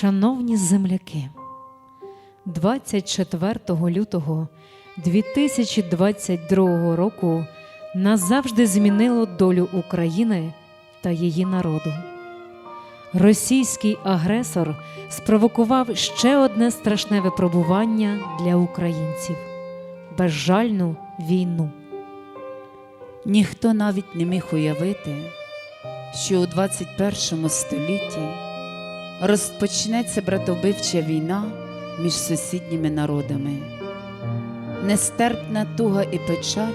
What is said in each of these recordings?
Шановні земляки, 24 лютого 2022 року назавжди змінило долю України та її народу. Російський агресор спровокував ще одне страшне випробування для українців безжальну війну. Ніхто навіть не міг уявити, що у 21 столітті розпочнеться братовбивча війна між сусідніми народами. Нестерпна туга і печаль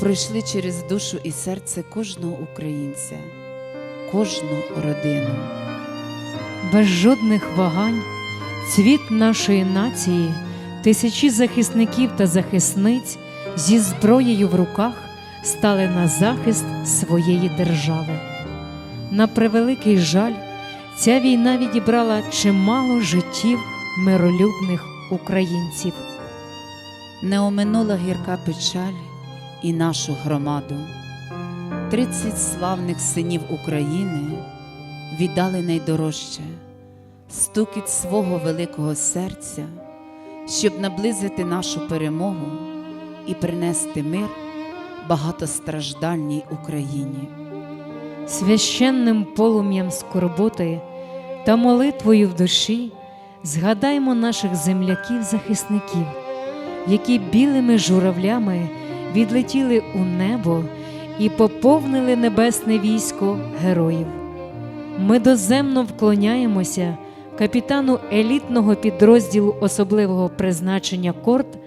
пройшли через душу і серце кожного українця, кожну родину. Без жодних вагань цвіт нашої нації, тисячі захисників та захисниць зі зброєю в руках стали на захист своєї держави. На превеликий жаль, ця війна відібрала чимало життів миролюбних українців. Не оминула гірка печаль і нашу громаду. Тридцять славних синів України віддали найдорожче стукіт свого великого серця, щоб наблизити нашу перемогу і принести мир багатостраждальній Україні. Священним полум'ям скорботи та молитвою в душі згадаймо наших земляків-захисників, які білими журавлями відлетіли у небо і поповнили небесне військо героїв. Ми доземно вклоняємося капітану елітного підрозділу особливого призначення Корт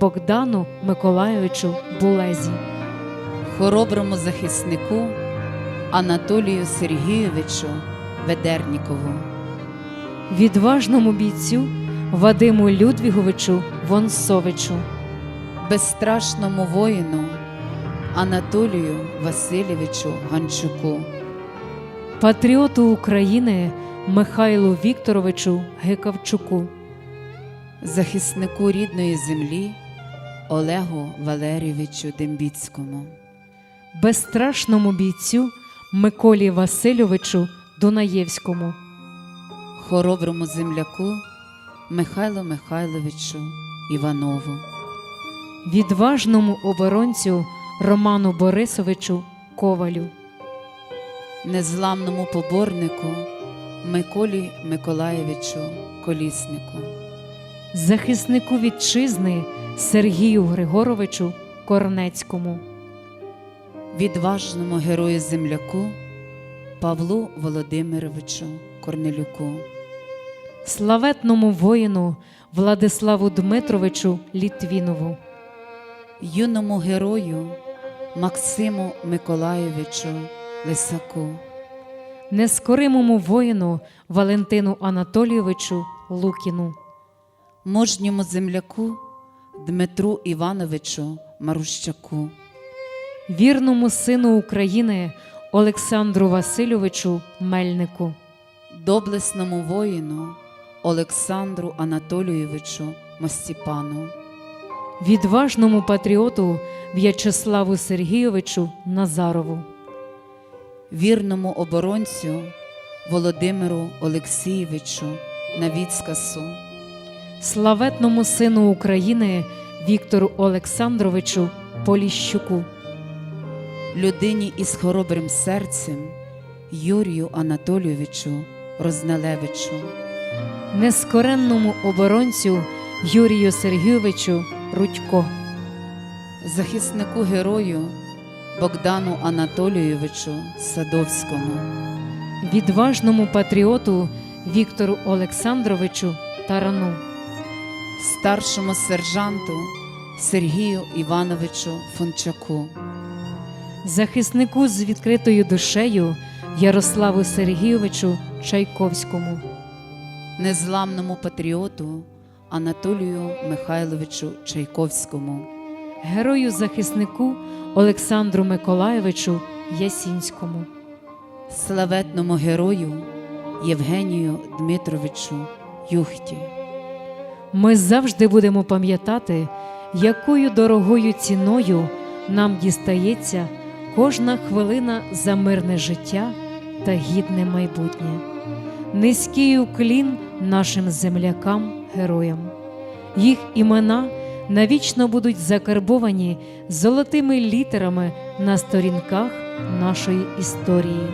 Богдану Миколайовичу Булезі. Хороброму захиснику Анатолію Сергійовичу Ведернікову. відважному бійцю Вадиму Людвіговичу Вонсовичу, безстрашному воїну Анатолію Васильовичу Ганчуку, патріоту України Михайлу Вікторовичу Гикавчуку, захиснику рідної землі Олегу Валерійовичу Дембіцькому, безстрашному бійцю Миколі Васильовичу Дунаєвському, хороброму земляку Михайлу Михайловичу Іванову, відважному оборонцю Роману Борисовичу Ковалю, незламному поборнику Миколі Миколаєвичу Коліснику, захиснику вітчизни Сергію Григоровичу Корнецькому, відважному герою земляку Павлу Володимировичу Корнелюку. славетному воїну Владиславу Дмитровичу Літвінову. юному герою Максиму Миколайовичу Лисаку, нескоримому воїну Валентину Анатолійовичу Лукіну, мужньому земляку Дмитру Івановичу Марущаку, вірному сину України Олександру Васильовичу Мельнику, доблесному воїну Олександру Анатолійовичу Мостіпану, відважному патріоту В'ячеславу Сергійовичу Назарову, вірному оборонцю Володимиру Олексійовичу Навіцкасу, славетному сину України Віктору Олександровичу Поліщуку, людині із хоробрим серцем Юрію Анатолійовичу Рознелевичу. нескоренному оборонцю Юрію Сергійовичу Рудько. захиснику герою Богдану Анатолійовичу Садовському, відважному патріоту Віктору Олександровичу Тарану, старшому сержанту Сергію Івановичу Фончаку, захиснику з відкритою душею Ярославу Сергійовичу Чайковському, незламному патріоту Анатолію Михайловичу Чайковському, герою захиснику Олександру Миколайовичу Ясінському, славетному герою Євгенію Дмитровичу Юхті, ми завжди будемо пам'ятати, якою дорогою ціною нам дістається кожна хвилина за мирне життя та гідне майбутнє. низький уклін нашим землякам, героям. Їх імена навічно будуть закарбовані золотими літерами на сторінках нашої історії,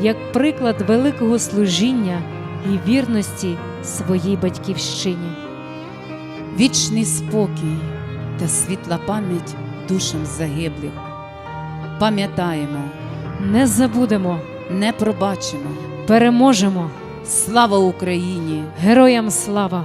як приклад великого служіння і вірності своїй батьківщині. Вічний спокій та світла пам'ять душам загиблих. Пам'ятаємо, Не забудемо, не пробачимо. переможемо. Слава Україні! Героям слава!